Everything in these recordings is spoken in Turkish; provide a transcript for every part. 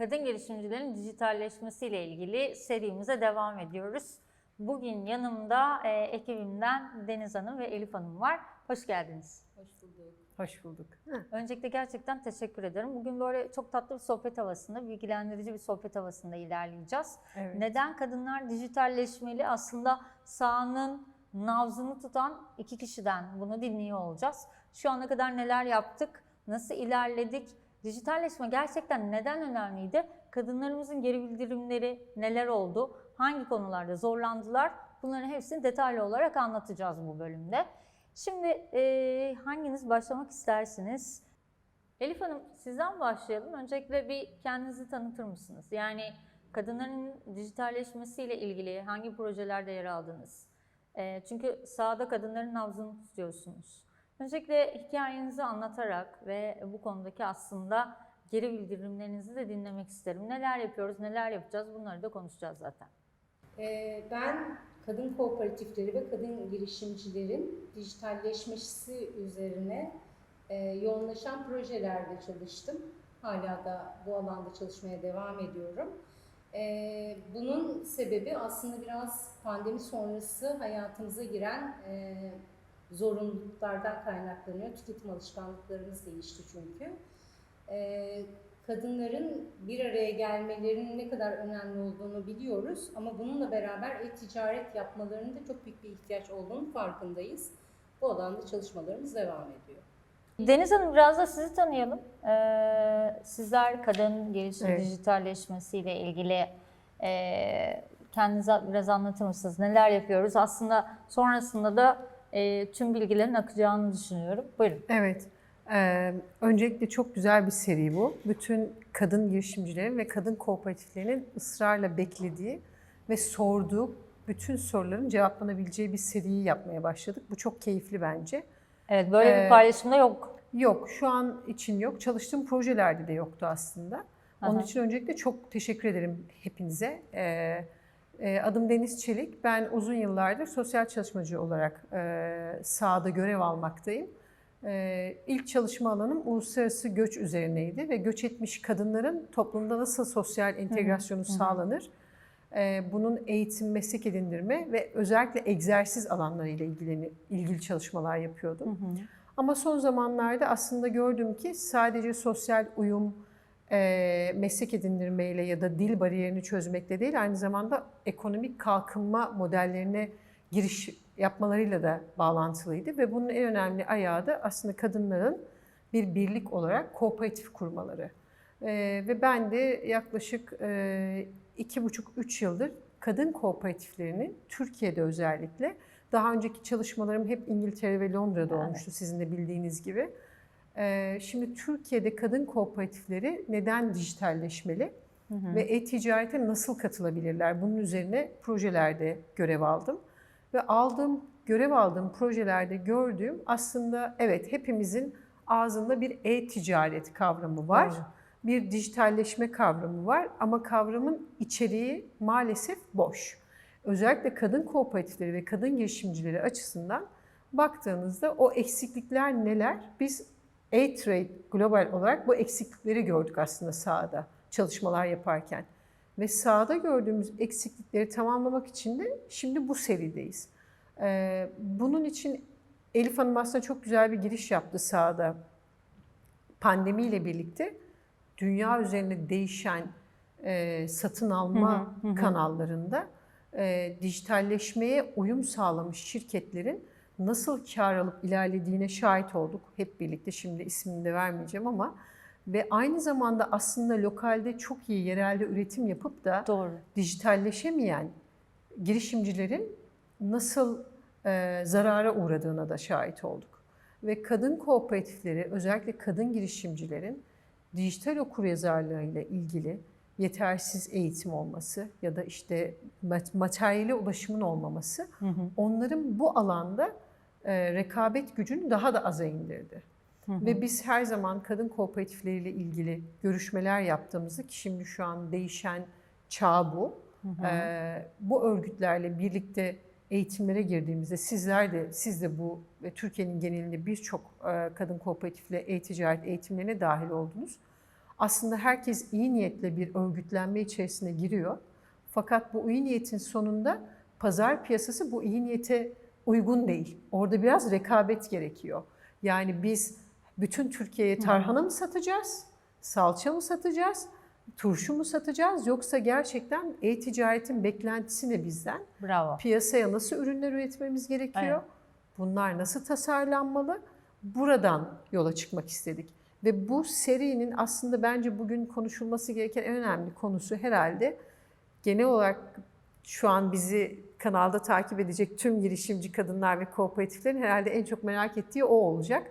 kadın girişimcilerin dijitalleşmesiyle ilgili serimize devam ediyoruz. Bugün yanımda e, ekibimden Deniz Hanım ve Elif Hanım var. Hoş geldiniz. Hoş bulduk. Hoş bulduk. Öncelikle gerçekten teşekkür ederim. Bugün böyle çok tatlı bir sohbet havasında, bilgilendirici bir sohbet havasında ilerleyeceğiz. Evet. Neden kadınlar dijitalleşmeli? Aslında sahanın nabzını tutan iki kişiden bunu dinliyor olacağız. Şu ana kadar neler yaptık, nasıl ilerledik, dijitalleşme gerçekten neden önemliydi? Kadınlarımızın geri bildirimleri neler oldu, hangi konularda zorlandılar? Bunların hepsini detaylı olarak anlatacağız bu bölümde. Şimdi e, hanginiz başlamak istersiniz? Elif Hanım sizden başlayalım. Öncelikle bir kendinizi tanıtır mısınız? Yani kadınların dijitalleşmesiyle ilgili hangi projelerde yer aldınız? E, çünkü sahada kadınların nabzını tutuyorsunuz. Öncelikle hikayenizi anlatarak ve bu konudaki aslında geri bildirimlerinizi de dinlemek isterim. Neler yapıyoruz, neler yapacağız bunları da konuşacağız zaten. Ee, ben kadın kooperatifleri ve kadın girişimcilerin dijitalleşmesi üzerine e, yoğunlaşan projelerde çalıştım. Hala da bu alanda çalışmaya devam ediyorum. Ee, bunun sebebi aslında biraz pandemi sonrası hayatımıza giren e, zorunluluklardan kaynaklanıyor. Tüketim alışkanlıklarımız değişti çünkü. Ee, kadınların bir araya gelmelerinin ne kadar önemli olduğunu biliyoruz ama bununla beraber e-ticaret yapmalarının da çok büyük bir ihtiyaç olduğunu farkındayız. Bu alanda çalışmalarımız devam ediyor. Deniz Hanım biraz da sizi tanıyalım. Ee, sizler kadın gelişim Evet. dijitalleşmesiyle ilgili e, kendinize biraz anlatır mısınız? Neler yapıyoruz? Aslında sonrasında da e, tüm bilgilerin akacağını düşünüyorum. Buyurun. Evet. Ee, öncelikle çok güzel bir seri bu. Bütün kadın girişimcilerin ve kadın kooperatiflerinin ısrarla beklediği ve sorduğu bütün soruların cevaplanabileceği bir seriyi yapmaya başladık. Bu çok keyifli bence. Evet böyle bir Ee, paylaşımda yok. Yok, şu an için yok. Çalıştığım projelerde de yoktu aslında. Onun Aha. için öncelikle çok teşekkür ederim hepinize. Ee, adım Deniz Çelik. Ben uzun yıllardır sosyal çalışmacı olarak e, sahada görev almaktayım. Ee, ilk çalışma alanım uluslararası göç üzerineydi ve göç etmiş kadınların toplumda nasıl sosyal entegrasyonu sağlanır, e, bunun eğitim, meslek edindirme ve özellikle egzersiz alanlarıyla ilgili, ilgili çalışmalar yapıyordum. Ama son zamanlarda aslında gördüm ki sadece sosyal uyum, e, meslek edindirmeyle ya da dil bariyerini çözmekle değil, aynı zamanda ekonomik kalkınma modellerine giriş yapmalarıyla da bağlantılıydı. Ve bunun en önemli ayağı da aslında kadınların bir birlik olarak kooperatif kurmaları. E, ve ben de yaklaşık e, iki buçuk, üç yıldır kadın kooperatiflerinin Türkiye'de özellikle daha önceki çalışmalarım hep İngiltere ve Londra'da Evet. olmuştu sizin de bildiğiniz gibi. Şimdi Türkiye'de kadın kooperatifleri neden dijitalleşmeli ve e-ticarete nasıl katılabilirler? Bunun üzerine projelerde görev aldım. Ve aldığım, görev aldığım projelerde gördüğüm aslında evet hepimizin ağzında bir e-ticaret kavramı var. Doğru. Bir dijitalleşme kavramı var ama kavramın içeriği maalesef boş. Özellikle kadın kooperatifleri ve kadın girişimcileri açısından baktığınızda o eksiklikler neler? Biz A-Trade global olarak bu eksiklikleri gördük aslında sahada çalışmalar yaparken. Ve sahada gördüğümüz eksiklikleri tamamlamak için de şimdi bu serideyiz. Ee, bunun için Elif Hanım aslında çok güzel bir giriş yaptı sahada. Pandemiyle birlikte dünya üzerinde değişen e, satın alma kanallarında e, dijitalleşmeye uyum sağlamış şirketlerin nasıl kar alıp ilerlediğine şahit olduk. Hep birlikte şimdi ismini de vermeyeceğim ama ve aynı zamanda aslında lokalde çok iyi yerelde üretim yapıp da Doğru. dijitalleşemeyen girişimcilerin nasıl e, zarara uğradığına da şahit olduk. Ve kadın kooperatifleri, özellikle kadın girişimcilerin dijital okuryazarlığıyla ilgili yetersiz eğitim olması ya da işte mat- materyale ulaşımın olmaması onların bu alanda e, rekabet gücünü daha da aza indirdi. Ve biz her zaman kadın kooperatifleriyle ilgili görüşmeler yaptığımızda ki şimdi şu an değişen çağ bu. Ee, bu örgütlerle birlikte eğitimlere girdiğimizde sizler de siz de bu ve Türkiye'nin genelinde birçok e, kadın kooperatifle e-ticaret eğitimlerine dahil oldunuz. Aslında herkes iyi niyetle bir örgütlenme içerisine giriyor. Fakat bu iyi niyetin sonunda pazar piyasası bu iyi niyete uygun değil. Orada biraz rekabet gerekiyor. Yani biz bütün Türkiye'ye tarhana mı satacağız? Salça mı satacağız? Turşu mu satacağız? Yoksa gerçekten e-ticaretin beklentisi ne bizden? Bravo. Piyasaya nasıl ürünler üretmemiz gerekiyor? Evet. Bunlar nasıl tasarlanmalı? Buradan yola çıkmak istedik. Ve bu serinin aslında bence bugün konuşulması gereken en önemli konusu herhalde genel olarak şu an bizi kanalda takip edecek tüm girişimci kadınlar ve kooperatiflerin herhalde en çok merak ettiği o olacak.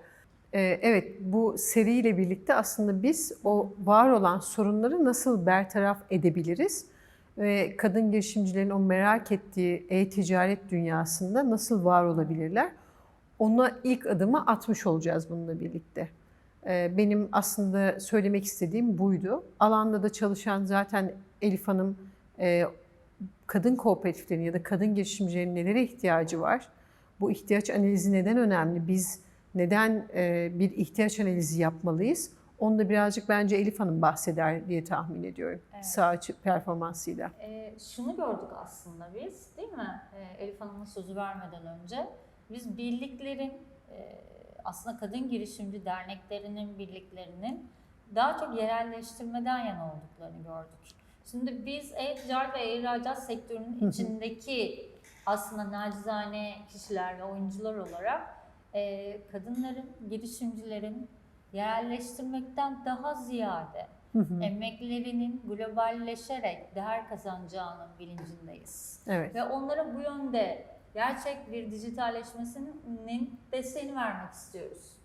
Ee, Evet, bu seriyle birlikte aslında biz o var olan sorunları nasıl bertaraf edebiliriz ve kadın girişimcilerin o merak ettiği e-ticaret dünyasında nasıl var olabilirler? Ona ilk adımı atmış olacağız bununla birlikte. Ee, Benim aslında söylemek istediğim buydu. Alanda da çalışan zaten Elif Hanım e, kadın kooperatiflerinin ya da kadın girişimcilerin nelere ihtiyacı var? Bu ihtiyaç analizi neden önemli? Biz neden e, bir ihtiyaç analizi yapmalıyız? Onu da birazcık bence Elif Hanım bahseder diye tahmin ediyorum. Evet. Sağ performansıyla. Ee, şunu gördük aslında biz değil mi? Ee, Elif Hanım'ın sözü vermeden önce biz birliklerin e, aslında kadın girişimci derneklerinin birliklerinin daha çok yerelleştirmeden yana olduklarını gördük. Şimdi biz e-ticaret ve e-ihracat sektörünün içindeki aslında nacizane kişiler ve oyuncular olarak e, kadınların, girişimcilerin yerelleştirmekten daha ziyade emeklerinin globalleşerek değer kazanacağının bilincindeyiz. Evet. Ve onlara bu yönde gerçek bir dijitalleşmesinin desteğini vermek istiyoruz.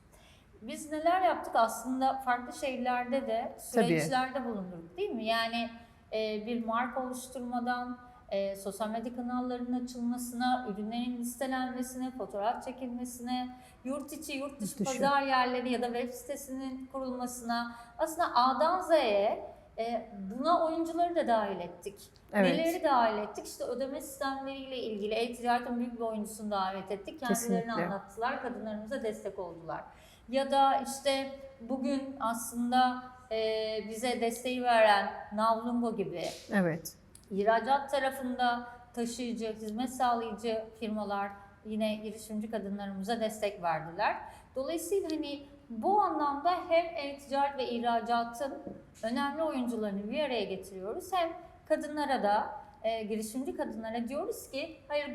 Biz neler yaptık aslında farklı şehirlerde de süreçlerde bulunduk değil mi? Yani e, bir marka oluşturmadan e, sosyal medya kanallarının açılmasına, ürünlerin listelenmesine, fotoğraf çekilmesine, yurt içi, yurt dışı dışı. pazar yerleri ya da web sitesinin kurulmasına aslında A'dan Z'ye e, buna oyuncuları da dahil ettik. Evet. Neleri dahil ettik? İşte ödeme sistemleriyle ilgili e-ticaretin büyük bir oyuncusunu davet ettik. Kendilerini Kesinlikle. anlattılar, kadınlarımıza destek oldular. Ya da işte bugün aslında e, bize desteği veren Navlungo gibi Evet. ihracat tarafında taşıyıcı, hizmet sağlayıcı firmalar yine girişimci kadınlarımıza destek verdiler. Dolayısıyla hani bu anlamda hem e-ticaret ve ihracatın önemli oyuncularını bir araya getiriyoruz. Hem kadınlara da, e, girişimci kadınlara diyoruz ki hayır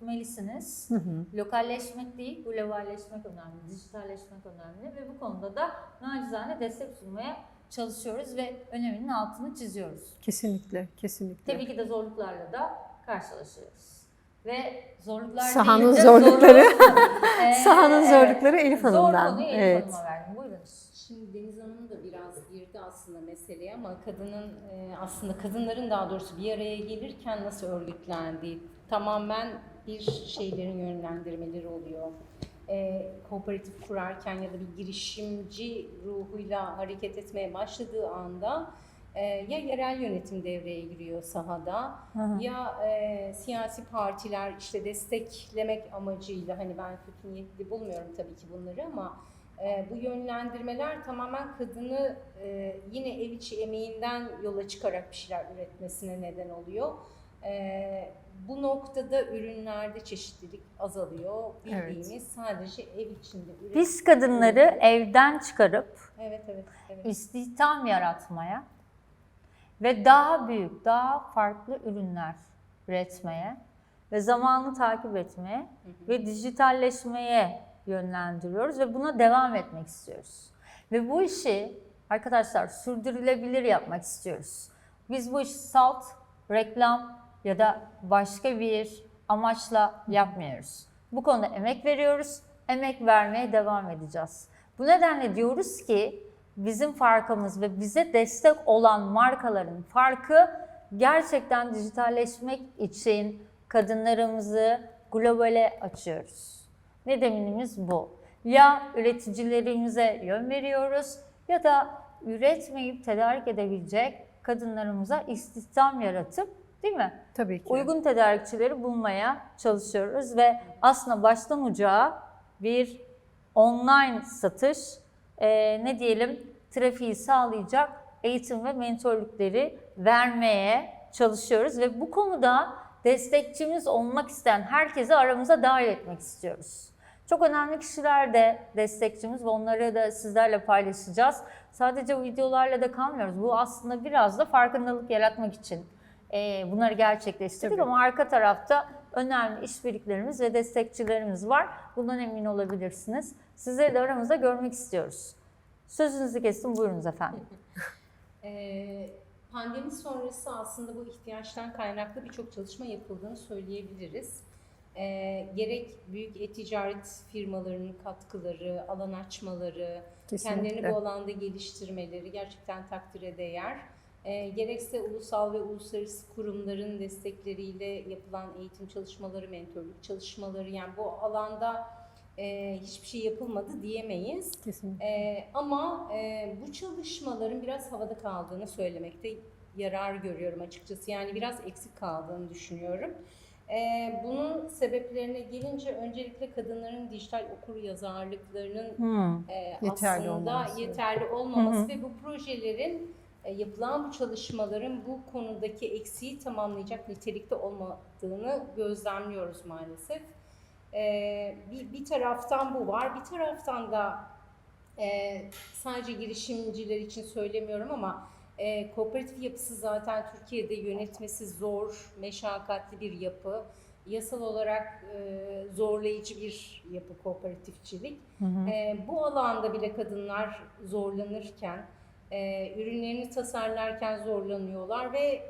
globalleşmelisiniz. Hı hı. Lokalleşmek değil, globalleşmek önemli, dijitalleşmek önemli ve bu konuda da nacizane destek sunmaya çalışıyoruz ve öneminin altını çiziyoruz. Kesinlikle, kesinlikle. Tabii ki de zorluklarla da karşılaşıyoruz. Ve zorluklar Sahanın deyince zorlukları. zoru- Ee, Sahanın evet. zorlukları Elif Zor Hanım'dan. konuyu Elif Evet. Hanım'a verdim. Buyurunuz. Şimdi Deniz Hanım da biraz girdi aslında meseleye ama kadının e, aslında kadınların daha doğrusu bir araya gelirken nasıl örgütlendiği tamamen bir şeylerin yönlendirmeleri oluyor. E, kooperatif kurarken ya da bir girişimci ruhuyla hareket etmeye başladığı anda e, ya yerel yönetim devreye giriyor sahada ya e, siyasi partiler işte desteklemek amacıyla hani ben kötü niyetli bulmuyorum tabii ki bunları ama e, bu yönlendirmeler tamamen kadını e, yine ev içi emeğinden yola çıkarak bir şeyler üretmesine neden oluyor. E, bu noktada ürünlerde çeşitlilik azalıyor. Bildiğimiz sadece ev içinde üretim. Biz kadınları evden çıkarıp Evet evet evet. istihdam yaratmaya ve daha büyük, daha farklı ürünler üretmeye ve zamanı takip etmeye ve dijitalleşmeye yönlendiriyoruz ve buna devam etmek istiyoruz. Ve bu işi arkadaşlar sürdürülebilir yapmak istiyoruz. Biz bu işi salt, reklam ya da başka bir amaçla yapmıyoruz. Bu konuda emek veriyoruz, emek vermeye devam edeceğiz. Bu nedenle diyoruz ki bizim farkımız ve bize destek olan markaların farkı gerçekten dijitalleşmek için kadınlarımızı globale açıyoruz. Nedenimiz bu. Ya üreticilerimize yön veriyoruz ya da üretmeyip tedarik edebilecek kadınlarımıza istihdam yaratıp değil mi? Tabii ki. Uygun tedarikçileri bulmaya çalışıyoruz ve aslında baştan ucağa bir online satış, e, ne diyelim trafiği sağlayacak eğitim ve mentorlukları vermeye çalışıyoruz ve bu konuda destekçimiz olmak isteyen herkesi aramıza dahil etmek istiyoruz. Çok önemli kişiler de destekçimiz ve onları da sizlerle paylaşacağız. Sadece videolarla da kalmıyoruz. Bu aslında biraz da farkındalık yaratmak için e, bunları gerçekleştirdik Tabii. ama arka tarafta önemli işbirliklerimiz ve destekçilerimiz var. Bundan emin olabilirsiniz. Sizleri de aramızda görmek istiyoruz. Sözünüzü kestim. Buyurunuz efendim. Ee, pandemi sonrası aslında bu ihtiyaçtan kaynaklı birçok çalışma yapıldığını söyleyebiliriz. Ee, gerek büyük e-ticaret firmalarının katkıları, alan açmaları, kendilerini Kesinlikle. bu alanda geliştirmeleri gerçekten takdire değer. Ee, gerekse ulusal ve uluslararası kurumların destekleriyle yapılan eğitim çalışmaları, mentorluk çalışmaları yani bu alanda e, hiçbir şey yapılmadı diyemeyiz. Kesinlikle. Ee, ama e, bu çalışmaların biraz havada kaldığını söylemekte yarar görüyorum açıkçası. Yani biraz eksik kaldığını düşünüyorum. Ee, bunun sebeplerine gelince öncelikle kadınların dijital okur yazarlıklarının Hmm. e, Yeterli aslında olmaması. yeterli olmaması Hı hı. ve bu projelerin e, yapılan bu çalışmaların bu konudaki eksiği tamamlayacak nitelikte olmadığını gözlemliyoruz maalesef. E, bir, bir taraftan bu var, bir taraftan da e, sadece girişimciler için söylemiyorum ama e, kooperatif yapısı zaten Türkiye'de yönetmesi zor, meşakkatli bir yapı. Yasal olarak e, zorlayıcı bir yapı kooperatifçilik. Hı hı. E, bu alanda bile kadınlar zorlanırken, e, ürünlerini tasarlarken zorlanıyorlar ve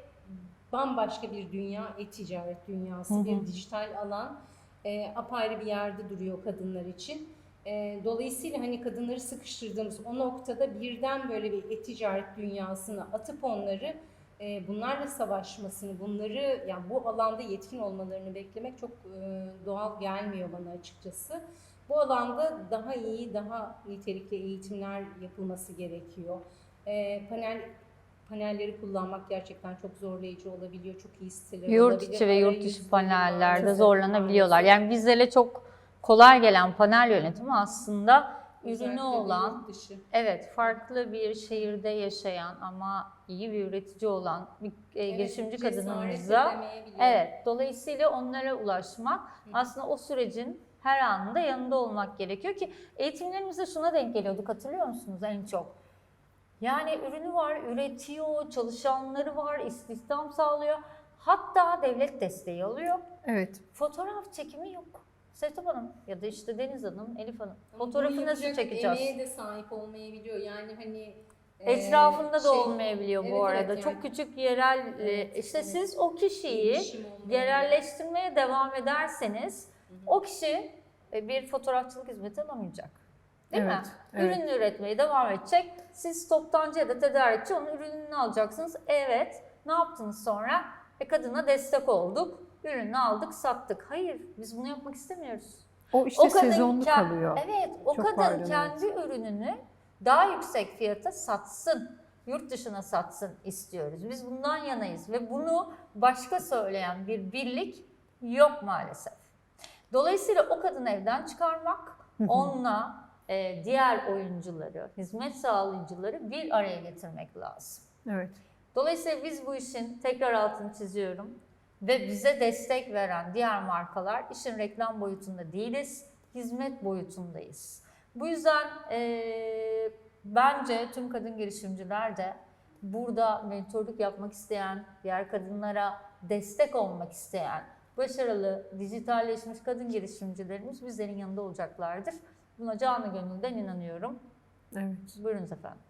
bambaşka bir dünya, e-ticaret dünyası, Hı hı. bir dijital alan e, apayrı bir yerde duruyor kadınlar için. E, dolayısıyla hani kadınları sıkıştırdığımız o noktada birden böyle bir e-ticaret dünyasına atıp onları e, bunlarla savaşmasını, bunları yani bu alanda yetkin olmalarını beklemek çok e, doğal gelmiyor bana açıkçası. Bu alanda daha iyi, daha nitelikli eğitimler yapılması gerekiyor. E, panel panelleri kullanmak gerçekten çok zorlayıcı olabiliyor. Çok iyi siteler Yurt olabilir. içi ve yurt dışı panellerde zorlanabiliyorlar. maalesef. Yani bizlere çok kolay gelen panel yönetimi aslında ürünü Özellikle olan, evet farklı bir şehirde yaşayan ama iyi bir üretici olan bir e, Evet, girişimci kadınımıza. Evet, dolayısıyla onlara ulaşmak hı. aslında o sürecin her anında yanında olmak gerekiyor ki eğitimlerimizde şuna denk geliyorduk hatırlıyor musunuz en çok? Yani ürünü var, üretiyor, çalışanları var, istihdam sağlıyor. Hatta devlet desteği alıyor. Evet. Fotoğraf çekimi yok. Sertab Hanım ya da işte Deniz Hanım, Elif Hanım. Fotoğrafı nasıl çekeceğiz? Emeğe de sahip olmayabiliyor. Yani hani e, Etrafında da şey- olmayabiliyor Evet, bu evet, arada. yani- Çok küçük yerel, e, Evet, işte evet. siz o kişiyi yerelleştirmeye devam ederseniz Hı hı. o kişi e, bir fotoğrafçılık hizmeti alamayacak. Değil mi? Evet, evet. Ürünü üretmeye devam edecek. Siz toptancı ya da tedarikçi onun ürününü alacaksınız. Evet. Ne yaptınız sonra? E kadına destek olduk. Ürünü aldık, sattık. Hayır, biz bunu yapmak istemiyoruz. O işte O kadın sezonluk ke- kalıyor. Evet, o Çok kadın pardon, kendi ürününü daha yüksek fiyata satsın. Yurt dışına satsın istiyoruz. Biz bundan yanayız ve bunu başka söyleyen bir birlik yok maalesef. Dolayısıyla o kadını evden çıkarmak, onunla e, diğer oyuncuları, hizmet sağlayıcıları bir araya getirmek lazım. Evet. Dolayısıyla biz bu işin tekrar altını çiziyorum ve bize destek veren diğer markalar işin reklam boyutunda değiliz, hizmet boyutundayız. Bu yüzden eee, bence tüm kadın girişimciler de burada mentorluk yapmak isteyen, diğer kadınlara destek olmak isteyen, başarılı, dijitalleşmiş kadın girişimcilerimiz bizlerin yanında olacaklardır. Buna canı gönülden inanıyorum. Evet. Buyurunuz efendim.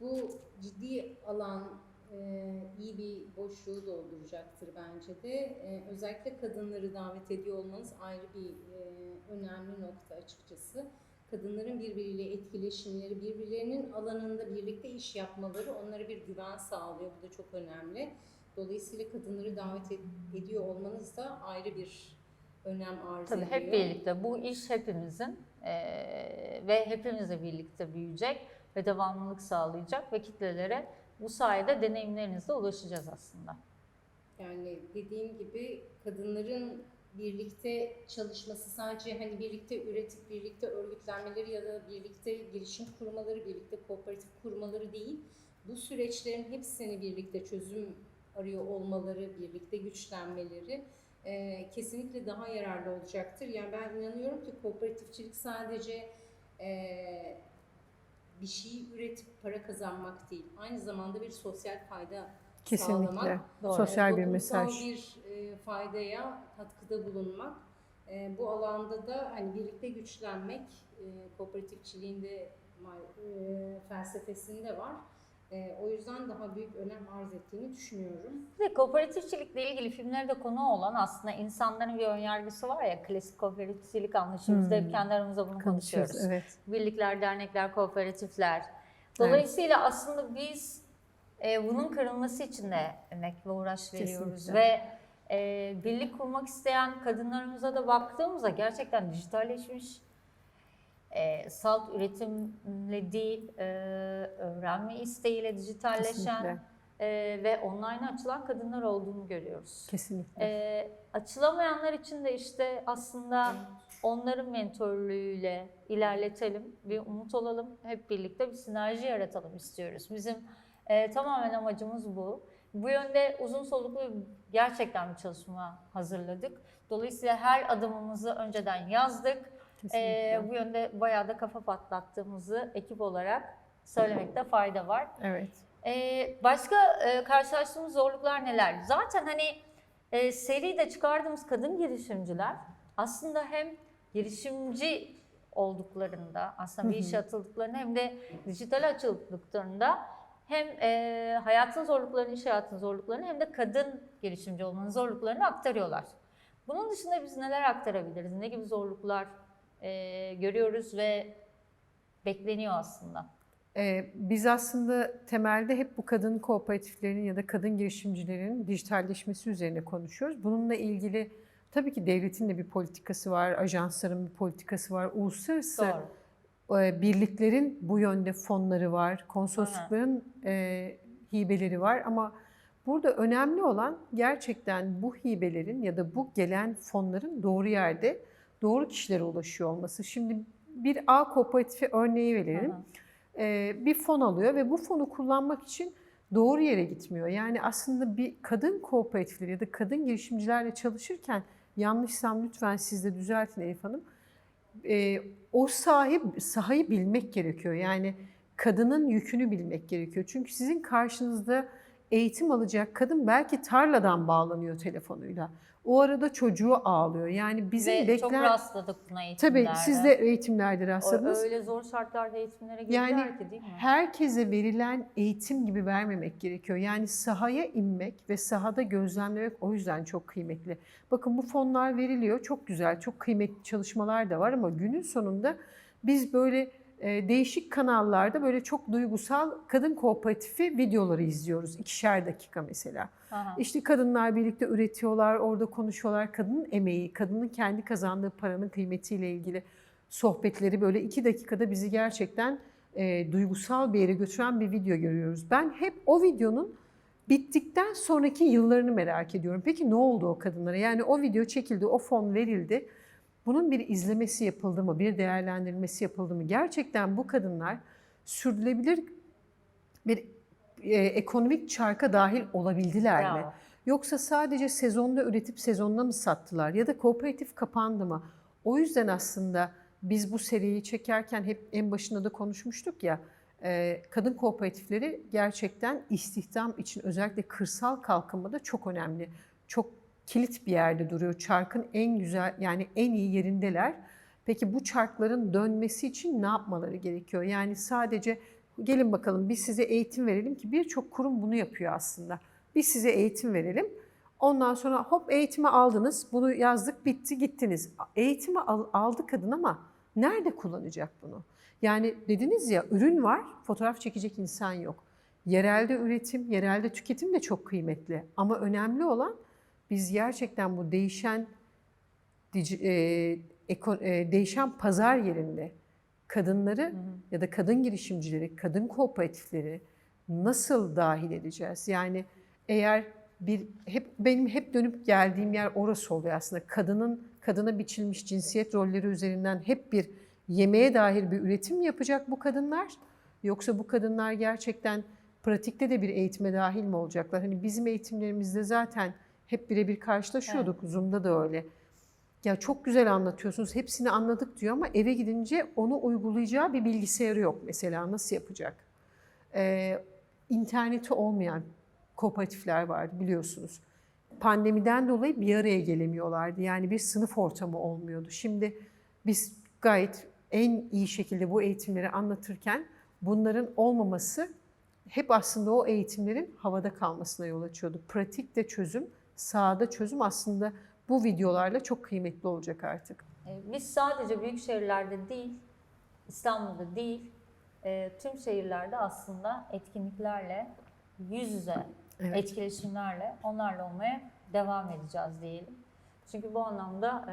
Bu ciddi alan e, iyi bir boşluğu dolduracaktır bence de. E, özellikle kadınları davet ediyor olmanız ayrı bir e, önemli nokta açıkçası. Kadınların birbiriyle etkileşimleri, birbirlerinin alanında birlikte iş yapmaları onlara bir güven sağlıyor. Bu da çok önemli. Dolayısıyla kadınları davet ed- ediyor olmanız da ayrı bir önem arz Tabii ediyor. hep birlikte. Bu iş hepimizin eee, ve hepimizle birlikte büyüyecek ve devamlılık sağlayacak ve kitlelere bu sayede deneyimlerinizle ulaşacağız aslında. Yani dediğim gibi kadınların birlikte çalışması sadece hani birlikte üretip birlikte örgütlenmeleri ya da birlikte girişim kurmaları, birlikte kooperatif kurmaları değil. Bu süreçlerin hepsini birlikte çözüm arıyor olmaları, birlikte güçlenmeleri e, kesinlikle daha yararlı olacaktır. Yani ben inanıyorum ki kooperatifçilik sadece e, bir şeyi üretip para kazanmak değil. Aynı zamanda bir sosyal fayda Kesinlikle. sağlamak. Doğru. Sosyal bir mesaj. bir e, faydaya katkıda bulunmak. E, bu alanda da hani birlikte güçlenmek e, kooperatifçiliğin de ma- e, felsefesinde var. E, o yüzden daha büyük önem arz ettiğini düşünüyorum. De kooperatifçilikle ilgili filmlerde konu olan aslında insanların bir önyargısı var ya klasik kooperatifçilik anlayışımızda hep Hmm. kendi aramızda bunu Konuşuyoruz. konuşuyoruz. Evet. Birlikler, dernekler, kooperatifler. Dolayısıyla aslında biz e, bunun kırılması için de emek ve uğraş veriyoruz Kesinlikle. ve e, birlik kurmak isteyen kadınlarımıza da baktığımızda gerçekten dijitalleşmiş e, salt üretimle değil, e, öğrenme isteğiyle dijitalleşen Kesinlikle. e, ve online açılan kadınlar olduğunu görüyoruz. Kesinlikle. E, açılamayanlar için de işte aslında onların mentörlüğüyle ilerletelim, bir umut olalım, hep birlikte bir sinerji yaratalım istiyoruz. Bizim e, tamamen amacımız bu. Bu yönde uzun soluklu gerçekten bir çalışma hazırladık. Dolayısıyla her adımımızı önceden yazdık. E, bu yönde bayağı da kafa patlattığımızı ekip olarak söylemekte fayda var. evet. Ee, başka e, karşılaştığımız zorluklar neler? Zaten hani e, seride çıkardığımız kadın girişimciler aslında hem girişimci olduklarında, aslında bir işe atıldıklarında hem de dijital açıldıklarında hem e, hayatın zorluklarını, iş hayatının zorluklarını hem de kadın girişimci olmanın zorluklarını aktarıyorlar. Bunun dışında biz neler aktarabiliriz? Ne gibi zorluklar e, görüyoruz ve bekleniyor aslında? Ee, biz aslında temelde hep bu kadın kooperatiflerinin ya da kadın girişimcilerin dijitalleşmesi üzerine konuşuyoruz. Bununla ilgili tabii ki devletin de bir politikası var, ajansların bir politikası var, uluslararası Doğru. birliklerin bu yönde fonları var, konsoloslukların e, hibeleri var ama burada önemli olan gerçekten bu hibelerin ya da bu gelen fonların doğru yerde doğru kişilere ulaşıyor olması. Şimdi bir A kooperatifi örneği verelim. Hı hı. E, bir fon alıyor ve bu fonu kullanmak için doğru yere gitmiyor. Yani aslında bir kadın kooperatifleri ya da kadın girişimcilerle çalışırken yanlışsam lütfen siz de düzeltin Elif Hanım. E, o sahip sahayı bilmek gerekiyor. Yani kadının yükünü bilmek gerekiyor. Çünkü sizin karşınızda eğitim alacak kadın belki tarladan bağlanıyor telefonuyla. O arada çocuğu ağlıyor. Yani bizim Ve çok beklen... rastladık buna Tabii eğitimlerde. siz de eğitimlerde O- rastladınız. Öyle zor şartlarda eğitimlere Yani girdiler ki değil mi? herkese verilen eğitim gibi vermemek gerekiyor. Yani sahaya inmek ve sahada gözlemlemek o yüzden çok kıymetli. Bakın bu fonlar veriliyor. Çok güzel, çok kıymetli çalışmalar da var ama günün sonunda biz böyle değişik kanallarda böyle çok duygusal kadın kooperatifi videoları izliyoruz. İkişer dakika mesela. Aha. İşte kadınlar birlikte üretiyorlar, orada konuşuyorlar. Kadının emeği, kadının kendi kazandığı paranın kıymetiyle ilgili sohbetleri böyle iki dakikada bizi gerçekten e, duygusal bir yere götüren bir video görüyoruz. Ben hep o videonun bittikten sonraki yıllarını merak ediyorum. Peki ne oldu o kadınlara? Yani o video çekildi, o fon verildi. Bunun bir izlemesi yapıldı mı, bir değerlendirilmesi yapıldı mı? Gerçekten bu kadınlar sürdürülebilir bir e, ekonomik çarka dahil olabildiler mi? Bravo. Yoksa sadece sezonda üretip sezonda mı sattılar? Ya da kooperatif kapandı mı? O yüzden aslında biz bu seriyi çekerken hep en başında da konuşmuştuk ya, e, kadın kooperatifleri gerçekten istihdam için özellikle kırsal kalkınmada çok önemli. Çok kilit bir yerde duruyor. Çarkın en güzel yani en iyi yerindeler. Peki bu çarkların dönmesi için ne yapmaları gerekiyor? Yani sadece gelin bakalım biz size eğitim verelim ki birçok kurum bunu yapıyor aslında. Biz size eğitim verelim. Ondan sonra hop eğitimi aldınız, bunu yazdık, bitti, gittiniz. Eğitimi al- aldı kadın ama nerede kullanacak bunu? Yani dediniz ya ürün var, fotoğraf çekecek insan yok. Yerelde üretim, yerelde tüketim de çok kıymetli. Ama önemli olan biz gerçekten bu değişen e, e, değişen pazar yerinde kadınları ya da kadın girişimcileri, kadın kooperatifleri nasıl dahil edeceğiz? Yani eğer bir hep benim hep dönüp geldiğim yer orası oluyor aslında. Kadının kadına biçilmiş cinsiyet rolleri üzerinden hep bir yemeğe dair bir üretim yapacak bu kadınlar? Yoksa bu kadınlar gerçekten pratikte de bir eğitime dahil mi olacaklar? Hani bizim eğitimlerimizde zaten hep birebir karşılaşıyorduk. Zoom'da da öyle. Ya çok güzel anlatıyorsunuz, hepsini anladık diyor ama eve gidince onu uygulayacağı bir bilgisayarı yok mesela. Nasıl yapacak? Ee, interneti olmayan kooperatifler vardı biliyorsunuz. Pandemiden dolayı bir araya gelemiyorlardı. Yani bir sınıf ortamı olmuyordu. Şimdi biz gayet en iyi şekilde bu eğitimleri anlatırken bunların olmaması hep aslında o eğitimlerin havada kalmasına yol açıyordu. Pratikte çözüm, sahada çözüm aslında bu videolarla çok kıymetli olacak artık. E, Biz sadece büyük şehirlerde değil, İstanbul'da değil, e, tüm şehirlerde aslında etkinliklerle, yüz yüze Evet. etkileşimlerle onlarla olmaya devam edeceğiz diyelim. Çünkü bu anlamda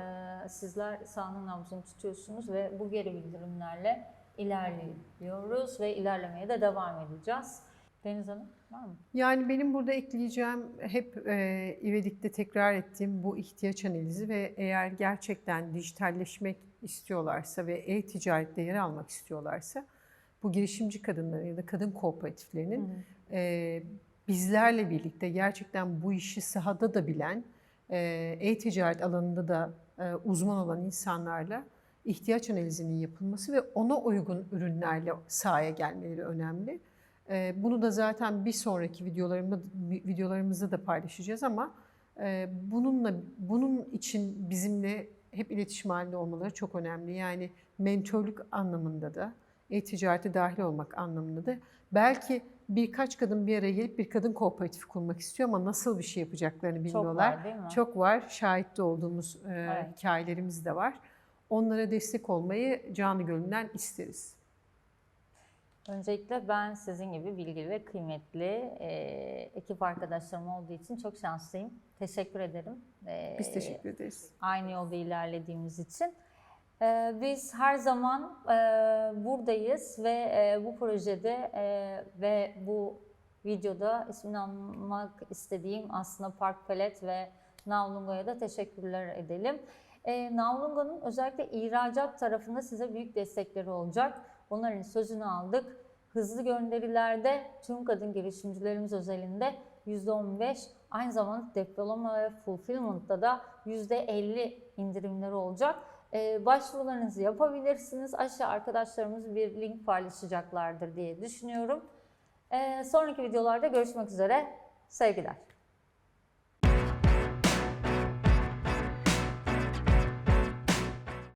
e, sizler sahanın nabzını tutuyorsunuz ve bu geri bildirimlerle ilerliyoruz ve ilerlemeye de devam edeceğiz. Deniz Hanım var mı? Yani benim burada ekleyeceğim hep e, İvedik'te tekrar ettiğim bu ihtiyaç analizi ve eğer gerçekten dijitalleşmek istiyorlarsa ve e-ticarette yer almak istiyorlarsa bu girişimci kadınların ya da kadın kooperatiflerinin e, bizlerle birlikte gerçekten bu işi sahada da bilen, e, e-ticaret alanında da e, uzman olan insanlarla ihtiyaç analizinin yapılması ve ona uygun ürünlerle sahaya gelmeleri önemli. Bunu da zaten bir sonraki videolarımda, videolarımızda da paylaşacağız ama bununla bunun için bizimle hep iletişim halinde olmaları çok önemli. Yani mentörlük anlamında da, e-ticarete dahil olmak anlamında da belki birkaç kadın bir araya gelip bir kadın kooperatifi kurmak istiyor ama nasıl bir şey yapacaklarını Çok bilmiyorlar. var değil mi? Çok var. Şahit de olduğumuz Evet. hikayelerimiz de var. Onlara destek olmayı canı gönülden isteriz. Öncelikle ben sizin gibi bilgili ve kıymetli e, ekip arkadaşlarım olduğu için çok şanslıyım. Teşekkür ederim. E, Biz teşekkür ederiz. Aynı yolda ilerlediğimiz için. E, biz her zaman e, buradayız ve e, bu projede e, ve bu videoda ismini almak istediğim aslında Park Palet ve Navlungo'ya da teşekkürler edelim. E, Navlungo'nun özellikle ihracat tarafında size büyük destekleri olacak. Onların sözünü aldık. Hızlı gönderilerde tüm kadın girişimcilerimiz özelinde %15, aynı zamanda depolama ve fulfillment'ta da %50 indirimleri olacak. Ee, başvurularınızı yapabilirsiniz. Aşağı arkadaşlarımız bir link paylaşacaklardır diye düşünüyorum. Ee, sonraki videolarda görüşmek üzere. Sevgiler.